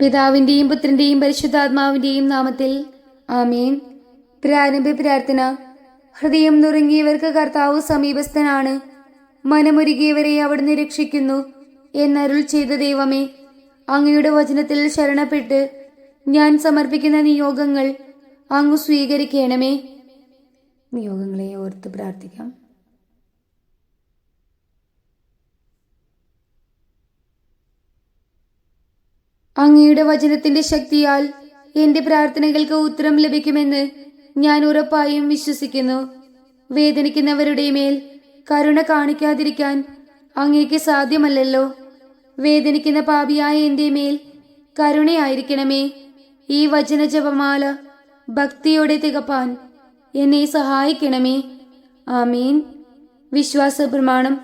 പിതാവിന്റെയും പുത്രന്റെയും പരിശുദ്ധാത്മാവിന്റെയും നാമത്തിൽ ആമേൻ. പ്രാരംഭ പ്രാർത്ഥന. ഹൃദയം നുറുങ്ങിയവർക്ക് കർത്താവ് സമീപസ്ഥനാണ്. മനമൊരുകിയവരെ അവിടുന്ന് രക്ഷിക്കുന്നു എന്നരുൾ ചെയ്ത ദൈവമേ അങ്ങയുടെ വചനത്തിൽ ശരണപ്പെട്ട് ഞാൻ സമർപ്പിക്കുന്ന നിയോഗങ്ങൾ അങ്ങ് സ്വീകരിക്കണമേ. നിയോഗങ്ങളെ ഓർത്ത് പ്രാർത്ഥിക്കാം. അങ്ങയുടെ വചനത്തിന്റെ ശക്തിയാൽ എന്റെ പ്രാർത്ഥനകൾക്ക് ഉത്തരം ലഭിക്കുമെന്ന് ഞാൻ ഉറപ്പായും വിശ്വസിക്കുന്നു. വേദനിക്കുന്നവരുടെ മേൽ കരുണ കാണിക്കാതിരിക്കാൻ അങ്ങേക്ക് സാധ്യമല്ലല്ലോ. വേദനിക്കുന്ന പാപിയായ എന്റെ മേൽ കരുണയായിരിക്കണമേ. ഈ വചന ജപമാല ഭക്തിയോടെ തികപ്പാൻ എന്നെ സഹായിക്കണമേ. ആമീൻ. വിശ്വാസ പ്രമാണം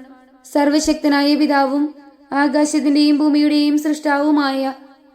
സർവശക്തനായ പിതാവും ആകാശത്തിന്റെയും ഭൂമിയുടെയും സൃഷ്ടാവുമായ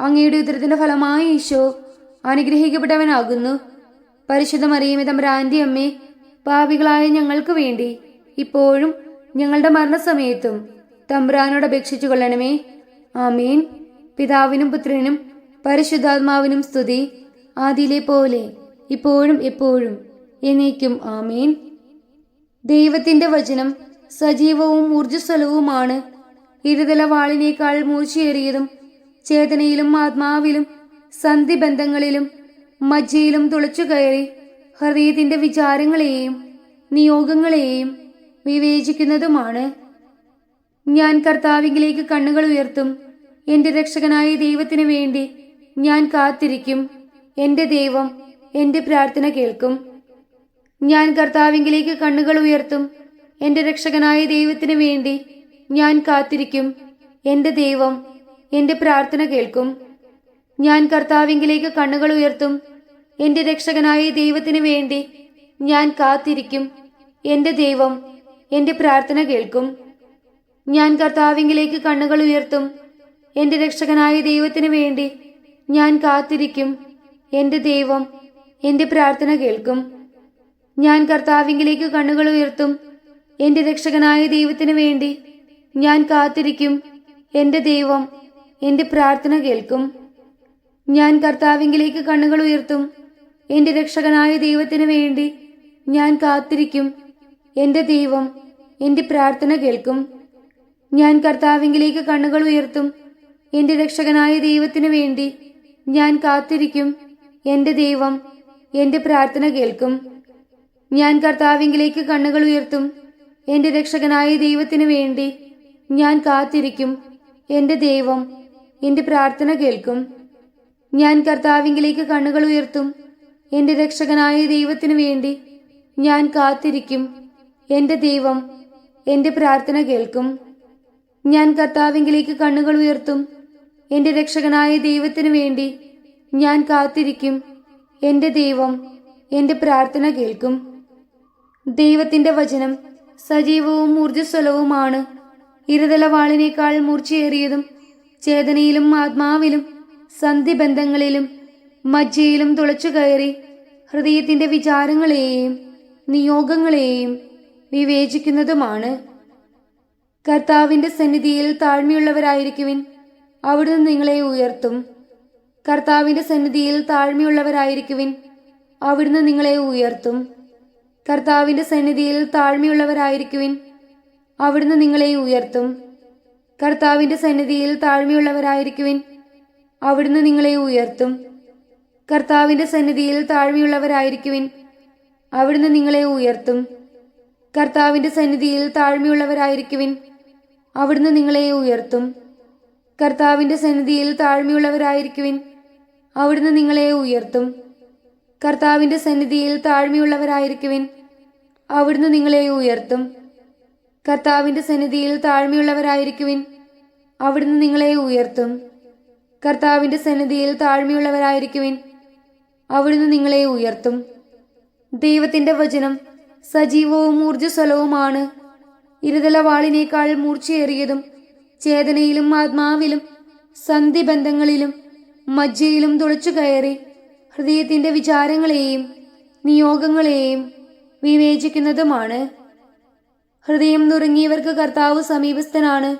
അങ്ങയുടെ ഉദരത്തിന്റെ ഫലമായ ഈശോ അനുഗ്രഹിക്കപ്പെട്ടവനാകുന്നു. പരിശുദ്ധ മറിയമേ തമ്പുരാന്റെ അമ്മേ പാപികളായ ഞങ്ങൾക്ക് വേണ്ടി ഇപ്പോഴും ഞങ്ങളുടെ മരണസമയത്തും തമ്പുരാനോട് അപേക്ഷിച്ചു കൊള്ളണമേ. ആമീൻ. പിതാവിനും പുത്രനും പരിശുദ്ധാത്മാവിനും സ്തുതി ആദിയിലെ പോലെ ഇപ്പോഴും എപ്പോഴും എന്നേക്കും ആമീൻ. ദൈവത്തിന്റെ വചനം സജീവവും ഊർജസ്വലവുമാണ്. ഇരുതല വാളിനേക്കാൾ മൂർച്ചയേറിയതും ചേതനയിലും ആത്മാവിലും സന്ധിബന്ധങ്ങളിലും മജ്ജയിലും തുളച്ചു കയറി ഹൃദയത്തിന്റെ വിചാരങ്ങളെയും നിയോഗങ്ങളെയും വിവേചിക്കുന്നതുമാണ്. ഞാൻ കർത്താവിങ്കിലേക്ക് കണ്ണുകൾ ഉയർത്തും. എന്റെ രക്ഷകനായ ദൈവത്തിനു വേണ്ടി ഞാൻ കാത്തിരിക്കും. എന്റെ ദൈവം എന്റെ പ്രാർത്ഥന കേൾക്കും. ഞാൻ കർത്താവിങ്കിലേക്ക് കണ്ണുകൾ ഉയർത്തും. എന്റെ രക്ഷകനായ ദൈവത്തിനു വേണ്ടി ഞാൻ കാത്തിരിക്കും. എന്റെ ദൈവം എന്റെ പ്രാർത്ഥന കേൾക്കും. ഞാൻ കർത്താവിങ്കിലേക്ക് കണ്ണുകൾ ഉയർത്തും. എന്റെ രക്ഷകനായ ദൈവത്തിന് വേണ്ടി ഞാൻ കാത്തിരിക്കും. എന്റെ ദൈവം എന്റെ പ്രാർത്ഥന കേൾക്കും. ഞാൻ കർത്താവിങ്കിലേക്ക് കണ്ണുകൾ ഉയർത്തും. എന്റെ രക്ഷകനായ ദൈവത്തിന് വേണ്ടി ഞാൻ കാത്തിരിക്കും. എന്റെ ദൈവം എന്റെ പ്രാർത്ഥന കേൾക്കും. ഞാൻ കർത്താവിങ്കിലേക്ക് കണ്ണുകൾ ഉയർത്തും. എന്റെ രക്ഷകനായ ദൈവത്തിന് വേണ്ടി ഞാൻ കാത്തിരിക്കും. എന്റെ ദൈവം എന്റെ പ്രാർത്ഥന കേൾക്കും. ഞാൻ കർത്താവിങ്കിലേക്ക് കണ്ണുകൾ ഉയർത്തും. എന്റെ രക്ഷകനായ ദൈവത്തിന് വേണ്ടി ഞാൻ കാത്തിരിക്കും. എന്റെ ദൈവം എന്റെ പ്രാർത്ഥന കേൾക്കും. ഞാൻ കർത്താവിങ്കിലേക്ക് കണ്ണുകൾ ഉയർത്തും. എന്റെ രക്ഷകനായ ദൈവത്തിന് വേണ്ടി ഞാൻ കാത്തിരിക്കും. എന്റെ ദൈവം എന്റെ പ്രാർത്ഥന കേൾക്കും. ഞാൻ കർത്താവിങ്കിലേക്ക് കണ്ണുകൾ ഉയർത്തും. എന്റെ രക്ഷകനായ ദൈവത്തിന് വേണ്ടി ഞാൻ കാത്തിരിക്കും. എന്റെ ദൈവം എന്റെ പ്രാർത്ഥന കേൾക്കും. ഞാൻ കർത്താവിങ്കിലേക്ക് കണ്ണുകൾ ഉയർത്തും. എന്റെ രക്ഷകനായ ദൈവത്തിനു വേണ്ടി ഞാൻ കാത്തിരിക്കും. എന്റെ ദൈവം എന്റെ പ്രാർത്ഥന കേൾക്കും. ഞാൻ കർത്താവിങ്കിലേക്ക് കണ്ണുകൾ ഉയർത്തും. എന്റെ രക്ഷകനായ ദൈവത്തിനു വേണ്ടി ഞാൻ കാത്തിരിക്കും. എന്റെ ദൈവം എന്റെ പ്രാർത്ഥന കേൾക്കും. ദൈവത്തിന്റെ വചനം സജീവവും ഊർജസ്വലവുമാണ്. ഇരുതല വാളിനേക്കാൾ മൂർച്ചയേറിയതും ചേതനയിലും ആത്മാവിലും സന്ധിബന്ധങ്ങളിലും മജ്ജയിലും തുളച്ചു കയറി ഹൃദയത്തിന്റെ വിചാരങ്ങളെയും നിയോഗങ്ങളെയും വിവേചിക്കുന്നതുമാണ്. കർത്താവിന്റെ സന്നിധിയിൽ താഴ്മയുള്ളവരായിരിക്കുവിൻ അവിടുന്ന് നിങ്ങളെ ഉയർത്തും. കർത്താവിന്റെ സന്നിധിയിൽ താഴ്മയുള്ളവരായിരിക്കുവിൻ അവിടുന്ന് നിങ്ങളെ ഉയർത്തും. കർത്താവിന്റെ സന്നിധിയിൽ താഴ്മയുള്ളവരായിരിക്കുവിൻ അവിടുന്ന് നിങ്ങളെ ഉയർത്തും. കർത്താവിന്റെ സന്നിധിയിൽ താഴ്മയുള്ളവരായിരിക്കുവിൻ. അവിടുന്ന് നിങ്ങളെ ഉയർത്തും. കർത്താവിന്റെ സന്നിധിയിൽ താഴ്മയുള്ളവരായിരിക്കുവിൻ. അവിടുന്ന് നിങ്ങളെ ഉയർത്തും. കർത്താവിന്റെ സന്നിധിയിൽ താഴ്മയുള്ളവരായിരിക്കുവിൻ. അവിടുന്ന് നിങ്ങളെ ഉയർത്തും. കർത്താവിന്റെ സന്നിധിയിൽ താഴ്മയുള്ളവരായിരിക്കുവിൻ. അവിടുന്ന് നിങ്ങളെ ഉയർത്തും. കർത്താവിന്റെ സന്നിധിയിൽ താഴ്മയുള്ളവരായിരിക്കുവിൻ. അവിടുന്ന് നിങ്ങളെ ഉയർത്തും. കർത്താവിന്റെ സന്നിധിയിൽ താഴ്മയുള്ളവരായിരിക്കുവിൻ. അവിടുന്ന് നിങ്ങളെ ഉയർത്തും. കർത്താവിന്റെ സന്നിധിയിൽ താഴ്മയുള്ളവരായിരിക്കുവിൻ. അവിടുന്ന് നിങ്ങളെ ഉയർത്തും. ദൈവത്തിന്റെ വചനം സജീവവും ഊർജസ്വലവുമാണ്. ഇരുതല വാളിനേക്കാൾ മൂർച്ചയേറിയതും ചേതനയിലും ആത്മാവിലും സന്ധിബന്ധങ്ങളിലും മജ്ജയിലും തുളച്ചു കയറി ഹൃദയത്തിന്റെ വിചാരങ്ങളെയും നിയോഗങ്ങളെയും വിവേചിക്കുന്നതുമാണ്. ഹൃദയം നുറുങ്ങിയവർക്ക് കർത്താവ് സമീപസ്ഥനാണ്.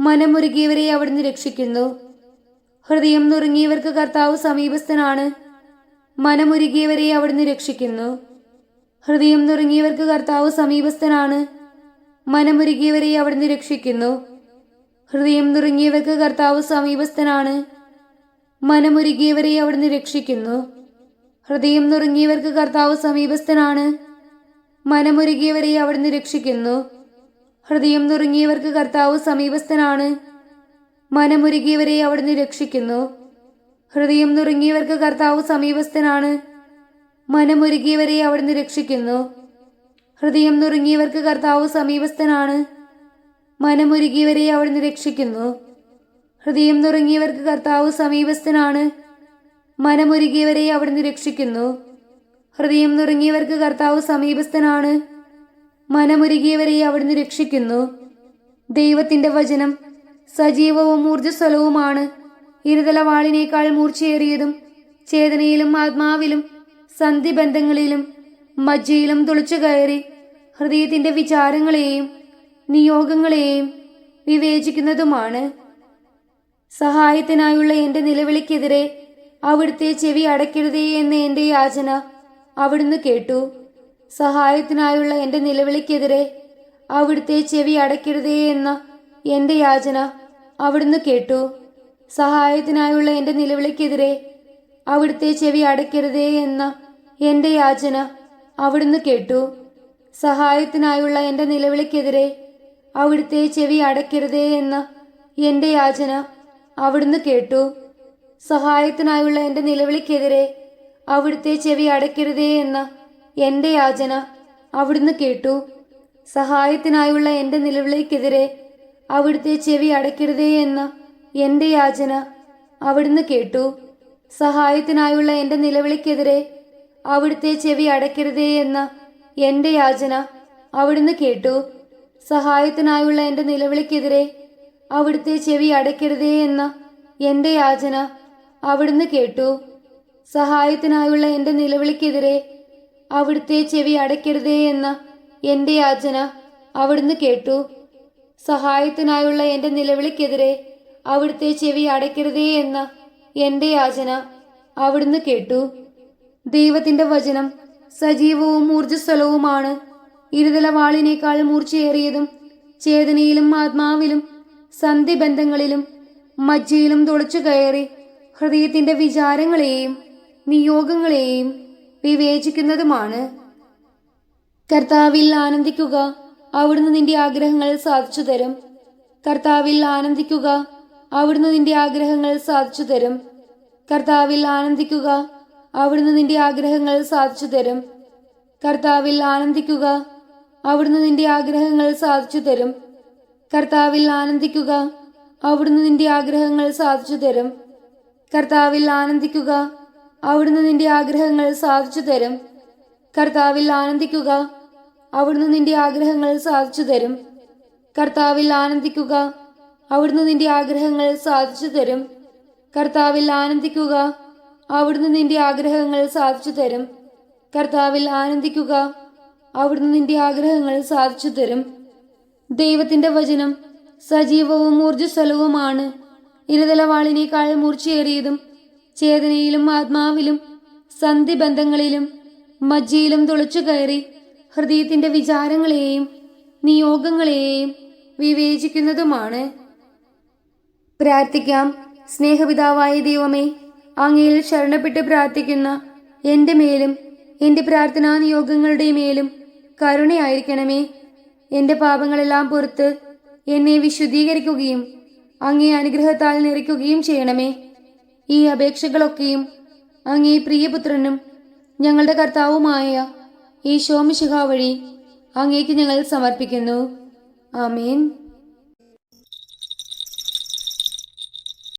മനമുരുകിയവരെ അവിടുന്ന് രക്ഷിക്കുന്നു. ഹൃദയം നുറുങ്ങിയവർക്ക് കർത്താവ് സമീപസ്ഥനാണ്. മനമുരുകിയവരെ അവിടുന്ന് രക്ഷിക്കുന്നു. ഹൃദയം നുറുങ്ങിയവർക്ക് കർത്താവ് സമീപസ്ഥനാണ്. മനമുരുകിയവരെ അവിടുന്ന് രക്ഷിക്കുന്നു. ഹൃദയം നുറുങ്ങിയവർക്ക് കർത്താവ് സമീപസ്ഥനാണ്. മനമുരുകിയവരെ അവിടുന്ന് രക്ഷിക്കുന്നു. ഹൃദയം നുറുങ്ങിയവർക്ക് കർത്താവ് സമീപസ്ഥനാണ്. മനമുരുകിയവരെ അവിടുന്ന് രക്ഷിക്കുന്നു. ഹൃദയം നുറുങ്ങിയവർക്ക് കർത്താവ് സമീപസ്ഥനാണ്. മനമുരുകിയവരെ അവിടുന്ന് രക്ഷിക്കുന്നു. ഹൃദയം നുറുങ്ങിയവർക്ക് കർത്താവ് സമീപസ്ഥനാണ്. മനമുരുകിയവരെ അവിടുന്ന് രക്ഷിക്കുന്നു. ഹൃദയം നുറുങ്ങിയവർക്ക് കർത്താവ് സമീപസ്ഥനാണ്. മനമുരുകിയവരെ അവിടുന്ന് രക്ഷിക്കുന്നു. ഹൃദയം നുറുങ്ങിയവർക്ക് കർത്താവ് സമീപസ്ഥനാണ്. മനമുരുകിയവരെ അവിടുന്ന് രക്ഷിക്കുന്നു. ഹൃദയം നുറുങ്ങിയവർക്ക് കർത്താവ് സമീപസ്ഥനാണ്. മനമുരുകിയവരെ അവിടുന്ന് രക്ഷിക്കുന്നു. ദൈവത്തിന്റെ വചനം സജീവവും ഊർജസ്വലവുമാണ്. ഇരുതലവാളിനേക്കാൾ മൂർച്ചയേറിയതും ചേതനയിലും ആത്മാവിലും സന്ധിബന്ധങ്ങളിലും മജ്ജയിലും തുളിച്ചു കയറി ഹൃദയത്തിന്റെ വിചാരങ്ങളെയും നിയോഗങ്ങളെയും വിവേചിക്കുന്നതുമാണ്. സഹായത്തിനായുള്ള എന്റെ നിലവിളിക്കെതിരെ അവിടുത്തെ ചെവി അടയ്ക്കരുതേ എന്ന എന്റെ യാചന അവിടുന്ന് കേട്ടു. സഹായത്തിനായുള്ള എന്റെ നിലവിളിക്കെതിരെ അവിടുത്തെ ചെവി അടയ്ക്കരുതേ എന്ന എന്റെ യാചന അവിടുന്ന് കേട്ടു. സഹായത്തിനായുള്ള എന്റെ നിലവിളിക്കെതിരെ അവിടുത്തെ ചെവി അടയ്ക്കരുതേ എന്ന എന്റെ യാചന അവിടുന്ന് കേട്ടു. സഹായത്തിനായുള്ള എന്റെ നിലവിളിക്കെതിരെ അവിടുത്തെ ചെവി അടയ്ക്കരുതേ എന്ന എന്റെ യാചന അവിടുന്ന് കേട്ടു. സഹായത്തിനായുള്ള എന്റെ നിലവിളിക്കെതിരെ അവിടുത്തെ ചെവി അടയ്ക്കരുതേ എന്ന എന്റെ യാചന അവിടുന്ന് കേട്ടു. സഹായത്തിനായുള്ള എന്റെ നിലവിളിക്കെതിരെ അവിടുത്തെ ചെവി അടയ്ക്കരുതേ എന്ന എന്റെ യാചന അവിടുന്ന് കേട്ടു. സഹായത്തിനായുള്ള എന്റെ നിലവിളിക്കെതിരെ അവിടുത്തെ ചെവി അടയ്ക്കരുതേ എന്ന എന്റെ യാചന അവിടുന്ന് കേട്ടു. സഹായത്തിനായുള്ള എന്റെ നിലവിളിക്കെതിരെ അവിടുത്തെ ചെവി അടയ്ക്കരുതേ എന്ന എന്റെ യാചന അവിടുന്ന് കേട്ടു. സഹായത്തിനായുള്ള എന്റെ നിലവിളിക്കെതിരെ അവിടുത്തെ ചെവി അടയ്ക്കരുതേ എന്ന എന്റെ യാചന അവിടുന്ന് കേട്ടു. സഹായത്തിനായുള്ള എന്റെ നിലവിളിക്കെതിരെ അവിടുത്തെ ചെവി അടയ്ക്കരുതേ എന്ന എന്റെ യാചന അവിടുന്ന് കേട്ടു. ദൈവത്തിന്റെ വചനം സജീവവും ഊർജസ്വലവുമാണ്. ഇരുതലവാളിനേക്കാൾ മൂർച്ചയേറിയതും ചേതനയിലും ആത്മാവിലും സന്ധിബന്ധങ്ങളിലും മജ്ജയിലും തുളച്ചു കയറി ഹൃദയത്തിന്റെ വിചാരങ്ങളെയും നിയോഗങ്ങളെയും വിവേചിക്കുന്നതുമാണ്. കർത്താവിൽ ആനന്ദിക്കുക അവിടുന്ന് നിന്റെ ആഗ്രഹങ്ങൾ സാധിച്ചു തരും കർത്താവിൽ ആനന്ദിക്കുക അവിടുന്ന് നിന്റെ ആഗ്രഹങ്ങൾ സാധിച്ചു തരും കർത്താവിൽ ആനന്ദിക്കുക അവിടുന്ന് നിന്റെ ആഗ്രഹങ്ങൾ സാധിച്ചു തരും കർത്താവിൽ ആനന്ദിക്കുക അവിടുന്ന് നിന്റെ ആഗ്രഹങ്ങൾ സാധിച്ചു തരും കർത്താവിൽ ആനന്ദിക്കുക അവിടുന്ന് നിന്റെ ആഗ്രഹങ്ങൾ സാധിച്ചു തരും കർത്താവിൽ ആനന്ദിക്കുക അവിടുന്ന് നിന്റെ ആഗ്രഹങ്ങൾ സാധിച്ചു തരും. കർത്താവിൽ ആനന്ദിക്കുക. അവിടുന്ന് നിന്റെ ആഗ്രഹങ്ങൾ സാധിച്ചു തരും. കർത്താവിൽ ആനന്ദിക്കുക. അവിടുന്ന് നിന്റെ ആഗ്രഹങ്ങൾ സാധിച്ചു തരും. കർത്താവിൽ ആനന്ദിക്കുക. അവിടുന്ന് നിന്റെ ആഗ്രഹങ്ങൾ സാധിച്ചു തരും. കർത്താവിൽ ആനന്ദിക്കുക. അവിടുന്ന് നിന്റെ ആഗ്രഹങ്ങൾ സാധിച്ചു തരും. ദൈവത്തിന്റെ വചനം സജീവവും ഊർജസ്വലവുമാണ്. ഇരുതലവാളിനേക്കാൾ മൂർച്ചയേറിയതും ചേതനയിലും ആത്മാവിലും സന്ധിബന്ധങ്ങളിലും മജ്ജയിലും തുളച്ചു കയറി ഹൃദയത്തിന്റെ വിചാരങ്ങളെയും നിയോഗങ്ങളെയും വിവേചിക്കുന്നതുമാണ്. പ്രാർത്ഥിക്കാം. സ്നേഹപിതാവായ ദൈവമേ അങ്ങയിൽ ശരണപ്പെട്ട് പ്രാർത്ഥിക്കുന്ന എന്റെ മേലും എന്റെ പ്രാർത്ഥനാ നിയോഗങ്ങളുടെ മേലും കരുണയായിരിക്കണമേ. എന്റെ പാപങ്ങളെല്ലാം പുറത്ത് എന്നെ വിശുദ്ധീകരിക്കുകയും അങ്ങേ അനുഗ്രഹത്താൽ നിറയ്ക്കുകയും ചെയ്യണമേ. ഈ അപേക്ഷകളൊക്കെയും അങ്ങേ പ്രിയപുത്രനും ഞങ്ങളുടെ കർത്താവുമായ ഈ ശോമിശിഹ വഴി അങ്ങേക്ക് ഞങ്ങൾ സമർപ്പിക്കുന്നു. ആമേൻ.